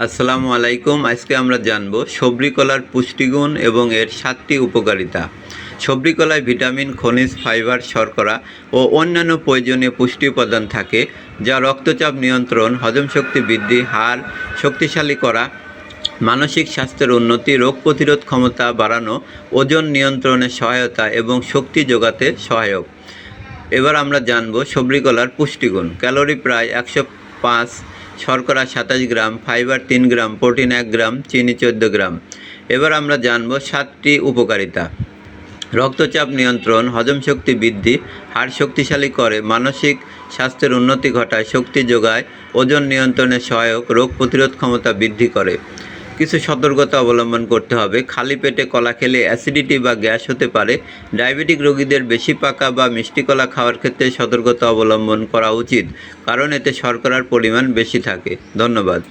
আসসালামু আলাইকুম। আজকে আমরা জানব সবরি কলার পুষ্টিগুণ এবং এর সাতটি উপকারিতা। সবরি কলায় ভিটামিন, খনিজ, ফাইবার, শর্করা ও অন্যান্য প্রয়োজনীয় পুষ্টি উপাদান থাকে, যা রক্তচাপ নিয়ন্ত্রণ, হজম শক্তি বৃদ্ধি, হাড় শক্তিশালী করা, মানসিক স্বাস্থ্যের উন্নতি, রোগ প্রতিরোধ ক্ষমতা বাড়ানো, ওজন নিয়ন্ত্রণে সহায়তা এবং শক্তি যোগাতে সহায়ক। এবার আমরা জানব সবরি কলার পুষ্টিগুণ। ক্যালোরি প্রায় একশো পাঁচ শর্করা সাতাশ গ্রাম, ফাইবার তিন গ্রাম, প্রোটিন এক গ্রাম, চিনি চোদ্দ গ্রাম। এবার আমরা জানব সাতটি উপকারিতা। রক্তচাপ নিয়ন্ত্রণ, হজম শক্তি বৃদ্ধি, হাড় শক্তিশালী করে, মানসিক স্বাস্থ্যের উন্নতি ঘটায়, শক্তি যোগায়, ওজন নিয়ন্ত্রণে সহায়ক, রোগ প্রতিরোধ ক্ষমতা বৃদ্ধি করে। কিছু সতর্কতা অবলম্বন করতে হবে। খালি পেটে কলা খেলে অ্যাসিডিটি বা গ্যাস হতে পারে। ডায়াবেটিক রোগীদের বেশি পাকা বা মিষ্টি কলা খাওয়ার ক্ষেত্রে সতর্কতা অবলম্বন করা উচিত, কারণ এতে শর্করার পরিমাণ বেশি থাকে। ধন্যবাদ।